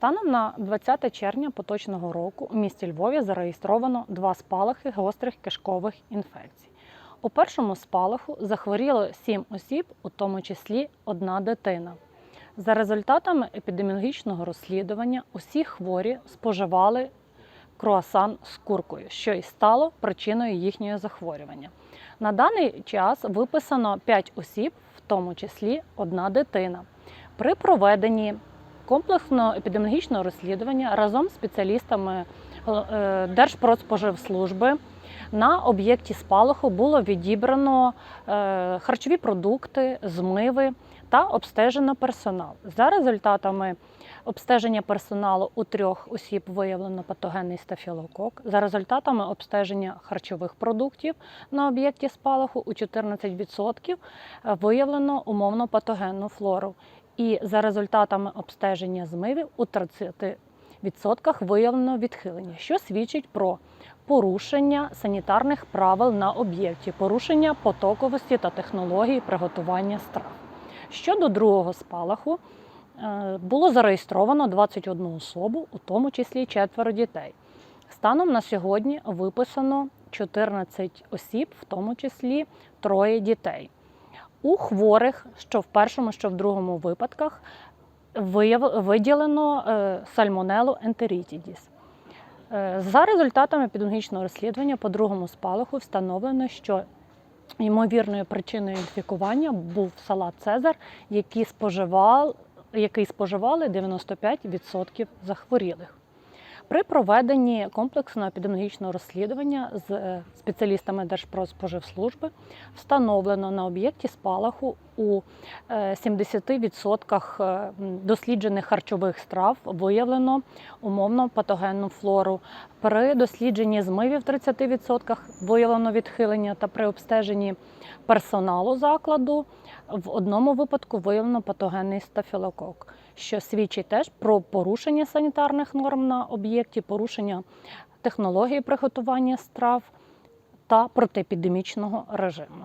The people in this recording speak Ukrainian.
Станом на 20 червня поточного року у місті Львові зареєстровано два спалахи гострих кишкових інфекцій. У першому спалаху захворіло 7 осіб, у тому числі одна дитина. За результатами епідеміологічного розслідування усі хворі споживали круасан з куркою, що і стало причиною їхнього захворювання. На даний час виписано 5 осіб, в тому числі одна дитина. При проведенні комплексного епідеміологічного розслідування разом з спеціалістами е, Держпродспоживслужби на об'єкті спалаху було відібрано е, харчові продукти, змиви та обстежено персонал. За результатами обстеження персоналу у трьох осіб виявлено патогенний стафілокок. За результатами обстеження харчових продуктів на об'єкті спалаху у 14% виявлено умовно патогенну флору. І за результатами обстеження змивів у 30% виявлено відхилення, що свідчить про порушення санітарних правил на об'єкті, порушення потоковості та технології приготування страв. Щодо другого спалаху, е, було зареєстровано 21 особу, у тому числі четверо дітей. Станом на сьогодні виписано 14 осіб, в тому числі троє дітей. У хворих, що в першому, що в другому випадках, виділено е, сальмонелу ентерітідіс. Е, За результатами епідеміологічного розслідування по другому спалаху встановлено, що ймовірною причиною інфікування був салат Цезар, який споживав, який споживали 95% захворілих. При проведенні комплексного епідеміологічного розслідування з е, спеціалістами Держпродспоживслужби встановлено на об'єкті спалаху у е, 70% е, досліджених харчових страв виявлено умовно патогенну флору. При дослідженні змивів 30% виявлено відхилення та при обстеженні персоналу закладу в одному випадку виявлено патогенний стафілокок, що свідчить теж про порушення санітарних норм на об'єкті, порушення технології приготування страв та протиепідемічного режиму.